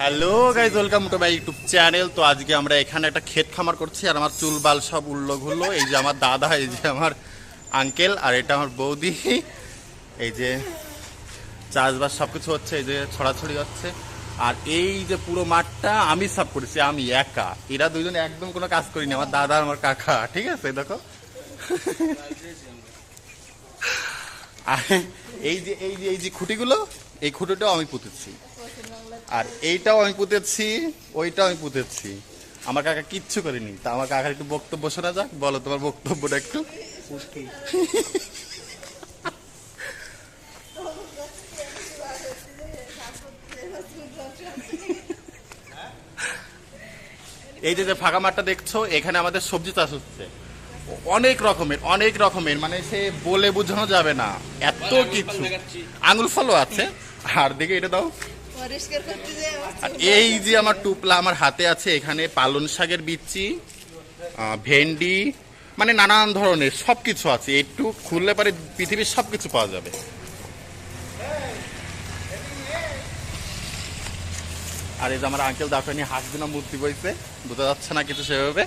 Hello guys welcome to my YouTube channel তো আজকে আমরা এখানে একটা ক্ষেত খামার করছি আর আমার চুল বাল সব উল্লো ঘুরলো। এই যে আমার দাদা, এই যে আমার আঙ্কেল আর এটা আমার বৌদি। এই যে চাষবাস সব কিছু হচ্ছে, এই যে ছড়াছড়ি হচ্ছে। আর এই যে পুরো মাঠটা আমি সাফ করেছি, আমি একা। এরা দুজন একদম কোনো কাজ করিনি, আমার দাদা, আমার কাকা, ঠিক আছে, দেখো। এই যে এই যে এই যে খুঁটিগুলো, এই খুঁটিটাও আমি পুঁতেছি। আর এইটাও আমি পুঁতেছি ওইটাও আমি পুঁতেছি। আমার কাকা কিচ্ছু করেনি। তা আমার কাকার একটু বক্তব্য শোনা যাক। বলো তোমার বক্তব্যটা একটু। এই যে ফাঁকা মাঠটা দেখছ এখানে আমাদের সবজি চাষ হচ্ছে। অনেক রকমের অনেক রকমের। মানে সে বলে বোঝানো যাবে না। এত কিছু। আঙুল ফলও আছে। আর দেখে এটা দাও। এই যে আমার টুপলা আমার হাতে আছে, এখানে পালন শাকের বিচি ভেন্ডি মানে নানান ধরনের সব কিছু আছে। একটু খুললে পারে পৃথিবীর সব কিছু পাওয়া যাবে। আর এই যে আমার আঙ্কেল দাফানি হাত দিনা মূর্তি বইছে, বোঝা যাচ্ছে না কিছু সেভাবে।